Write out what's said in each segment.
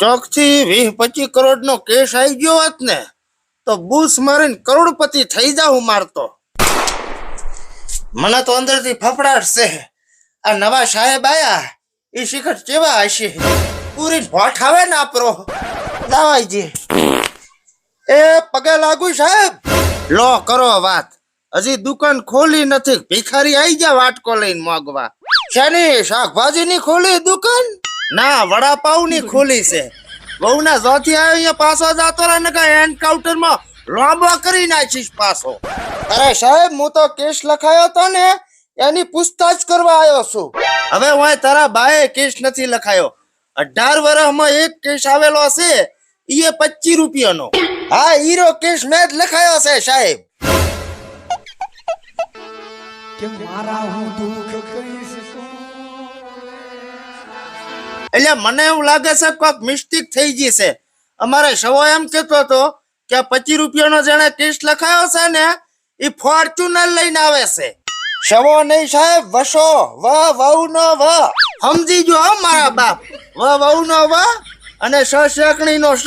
ચોકથી વીસ પચીસ કરોડ નો કેસ આવી ગયો હોત ને તો બૂસ મારીને કરોડપતિ થઈ જાઉં મારતો મને તો અંદરથી ફફડાટ છે. આ નવા સાહેબ આયા એ શિખર કેવા હશે? પૂરી ભોઠ આવે ને આપરો. દાવાઈજી એ પગે લાગુ સાહેબ. લો, કરો વાત. હજી દુકાન ખોલી નથી, ભિખારી આઈ ગયા વાટકો લઈને માગવા. શેની શાકભાજી ની ખોલી દુકાન? ના વડાપાવની ખોલી છે. બહુ ના જોથી આવ્યો અહીંયા પાછો જાતો રહે ને કે એન્કાઉન્ટરમાં લોંબો કરી નાખીશ પાછો. અરે સાહેબ હું તો કેસ લખાયો તો ને એની પૂછતાછ કરવા આવ્યો છું. હવે હું તારા બાએ કેસ નથી લખાયો. અઢાર વર્ષમાં એક કેસ આવેલો છે એ પચીસ રૂપિયાનો. હા હીરો કેસ મેં જ લખાયો છે સાહેબ. કે મારા હું દુઃખ કહી શકું એટલે મને એવું લાગે છે કોઈક મિસ્ટેક થઈ ગઈ છે. અમારે સવો એમ કેતો હતો કે પચીસ રૂપિયાનો જેને કેસ લખાયો છે ને, એ ફોર્ચ્યુનર લઈને આવે છે. સવો નહીં સાહેબ, વસો, વ વહુ નો વ. સમજી જો મારા બાપ. વ વહુ નો વ અને સ શેકણી નો સ.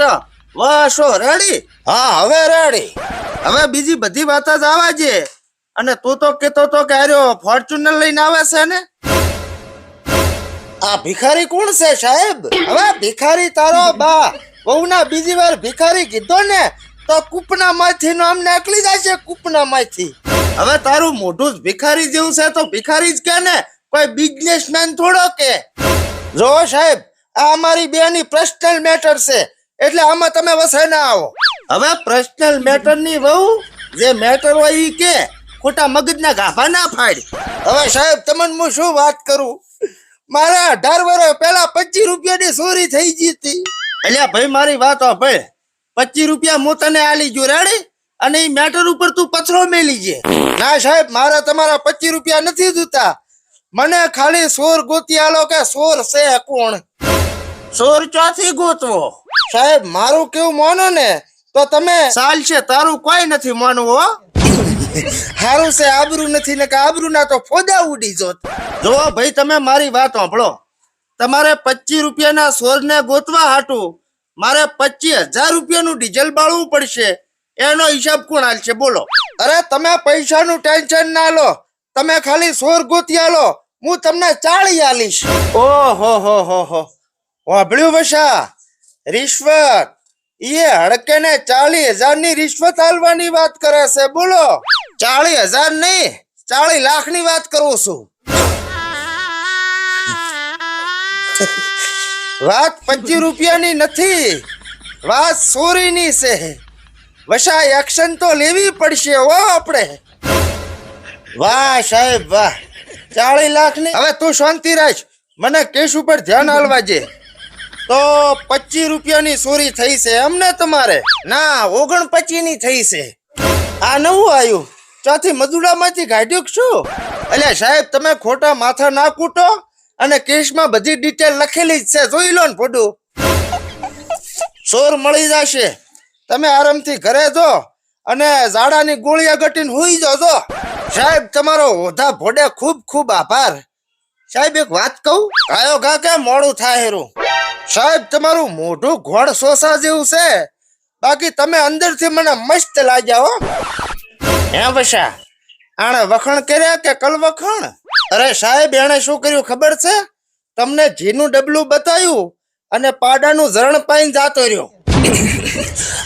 વ, સો, રેડી? હા, હવે રેડી. હવે બીજી બધી વાત જ આવા છે અને તું તો કેતો તો કે આર્યો ફોર્ચ્યુનર લઈને આવે છે ને? આ ભિખારી કોણ છે સાહેબ? હવે ભિખારી તારો બા. બહુના બીજી વાર ભિખારી કીધો ને, તો કૂપના માંથી નો આમ નીકળી જાય છે કૂપના માંથી હવે તારું મોઢું જ ભિખારી જેવું છે, તો ભિખારી જ કે ને? કોઈ બિઝનેસમેન થોડો કે. જો સાહેબ, આ અમારી બેની પર્સનલ મેટર છે, એટલે આમાં તમે વસે ના આવો. હવે પર્સનલ મેટરની વહુ, જે મેટર હોય ઈ કે, ખોટા મગજના ગાભા ના ફાડ. હવે સાહેબ, તમને હું શું વાત કરું? મારા અઢાર વર્ષ પેલા પચીસ રૂપિયાની ચોરી થઈ ગઈ હતી. અલ્યા ભાઈ મારી વાત ભાઈ. પચીસ રૂપિયા હું તને આલી જો રેડી? અને એ મેટર ઉપર તું પથરો મેલી જે. ના સાહેબ મારા તમારા પચીસ રૂપિયા નથી જોતા. મને ખાલી સોર ગોતી આલો કે સોર છે કોણ? સોર ચોથી ગોતવો? સાહેબ મારું કેવું માનો ને? તો તમે ચાલશે છે તારું કોઈ નથી માનવું હારું છે, આબરૂ નથી ને કે આબરૂ તો ફોદા ઉડી જોત. જો ભાઈ, તમે મારી વાત સાંભળો. તમારે પચીસ રૂપિયાના સોરને ગોતવા હાટું. મારે પચીસ હજાર રૂપિયાનું ડીઝલ બાળવું પડશે. એનો હિસાબ કોણ હાલશે, બોલો. અરે, તમે પૈસાનું ટેન્શન ના લો. તમે ખાલી સોર ગોતી આલો. હું તમને ચાળી આલીશ. ઓહો, હો હો હો. વાભળ્યું બસા રિશ્વત. એ હડકે ને ચાલીસ હજારની રિશ્વત હાલવાની વાત કરે છે, બોલો. ચાલી હજાર નહીં ચાલી લાખની વાત કરું છું. વાત પચીસ રૂપિયાની નથી, વાત ચોરીની છે. વશા એક્શન તો લેવી પડશે હો આપણે. વાહ સાહેબ, વાહ. ચાળી લાખની હવે તું શાંતિ રાખ. મને કેસ ઉપર ધ્યાન હાલવા જે તો પચીસ રૂપિયાની ચોરી થઈ છે એમને તમારે? ના ઓગણની થઈ છે. આ નવું આવ્યું ચોથી મધુરામાંથી કાઢ્યું શું? એટલે સાહેબ, તમે ખોટા માથા ના કૂટો અને કેસમાં બધી ડિટેલ લખેલી જ છે. જોઈ લો ને ફોડું ચોર મળી જશે. તમે આરામથી ઘરે જો અને ઝાડાની ગોળીયા ગટીને હુઈ જજો સાહેબ, તમારો ઓધા ભોડે ખૂબ ખૂબ આભાર. સાહેબ, એક વાત કહું? ગાયો ગા કે મોડું થાય હેરું? સાહેબ, તમારું મોઢું ઘોડ સોસા જેવું છે. બાકી તમે અંદરથી મને મસ્ત લાગ્યા હો. હે બસા આણે વખણ કર્યા કે કલ વખણ અરે સાહેબ, એણે શું કર્યું ખબર છે? તમને જીનું ડબલું બતાવ્યું અને પાડાનું ઝરણ પાઈને જાતો રહ્યો.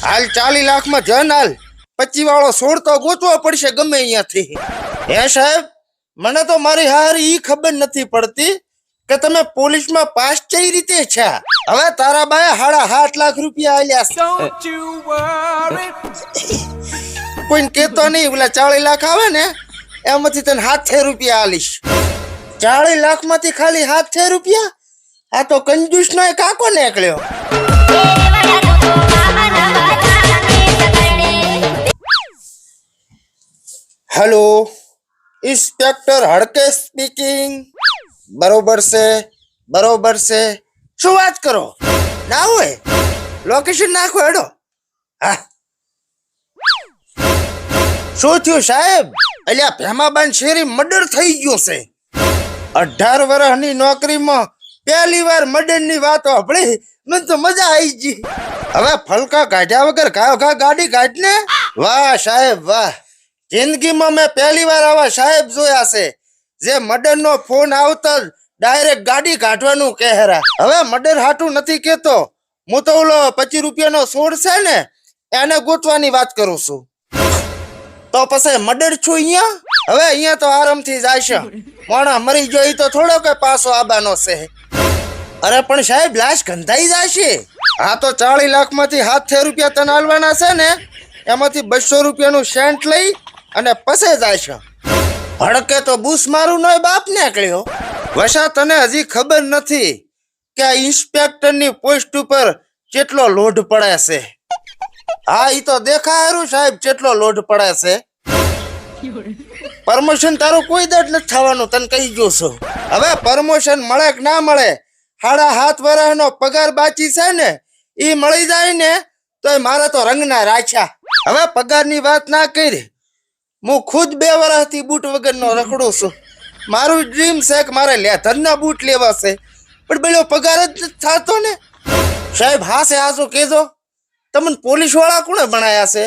હાલ ચાલી લાખમાં જન, હાલ પચી વાળો સોળ તો ગોતવો પડશે ગમે અહીંયાથી. હે સાહેબ, મને તો મારી હારી ઈ ખબર નથી પડતી કે તમે પોલીસમાં પાસ કઈ રીતે છે? હવે તારા બાએ હાડા સાત લાખ રૂપિયા આલ્યા કોઈને કેતો નહીં ઓલા ચાળી લાખ આવે ને, એમાંથી તને હાથે રૂપિયા આલીશ. ચાળી લાખમાંથી ખાલી હાથે રૂપિયા? આ તો કંજૂસ નો કાકો નીકળ્યો. Hello, inspector Hadke speaking. બરોબર છે બરોબર છે. શું વાત કરો? ના હોય? લોકેશન નાખો હેડો. હા શું થયું સાહેબ? અલ્યા ભેમાબાન શેરી મર્ડર થઈ ગયું છે. અઢાર વર્ષની નોકરીમાં પહેલી વાર મર્ડરની વાત સાંભળી, મને તો મજા આવી ગઈ. હવે ફલકા કાઢ્યા વગર ઘા ઘા ગાડી કાઢ ને વાહ સાહેબ, વાહ. જિંદગીમાં મેં પહેલી વાર આવા સાહેબ જોયા છે. જે મર્ડર નો ફોન આવતા ડાયરેક્ટ ગાડી કાઢવાનું કહેરા. હવે મર્ડર હાટું નથી કેતો હું તો ઓલો પચીસ રૂપિયાનો સોળ છે ને, એને ગોતવાની વાત કરું છું. તો પછી મર્ડર છું અહીંયા? હવે અહીંયા તો આરામથી જાય છે. માણસ મરી ગયો તો થોડો કે પાછો આબાનો છે. અરે, પણ સાહેબ, લાશ ગંધાઈ છે. હા તો ચાલીસ લાખમાંથી હાથ રૂપિયા તને આલવાના છે ને, એમાંથી બસો રૂપિયાનું સેન્ટ લઈ અને પસે છે. ભડકે તો બૂસ મારું નોય બાપ નીકળ્યો. વશા તને હજી ખબર નથી કે આ ઇન્સ્પેક્ટરની પોસ્ટ ઉપર કેટલો લોઢ પડે છે. હા, ઈ તો દેખાયરું સાહેબ કેટલો લોડ પડે છે. પ્રમોશન તારું કોઈ દટ નથી થવાનું તને કહી છું. હવે પ્રમોશન મળે કે ના મળે સાડા હાથ વર્ષનો પગાર બાકી છે ને, ઈ મળી જાય ને તો મારા તો રંગના રાખ્યા. હવે પગારની વાત ના કરી. હું ખુદ બે વર્ષથી બૂટ વગરનો રખડું છું. મારું ડ્રીમ છે કે મારે લેધરના બૂટ લેવા છે. પણ પેલો પગાર જ થતો ને. સાહેબ, હા છે હાસો કેજો તમને પોલીસવાળા કોણે ભણાયા છે?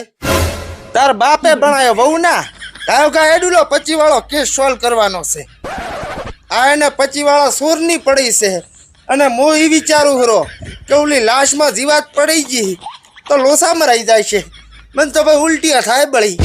તાર બાપે ભણાયો બહુ ના કાયો કા એડુલો પચી વાળો કેસ સોલ્વ કરવાનો છે. આ એને પચી વાળા સોરની પડી છે. અને હું એ વિચારું હરો કે ઓલી લાશમાં જીવાત પડી ગઈ તો લોસા મરાઈ જાય છે. મને તો ભાઈ ઉલટી થાય બળી.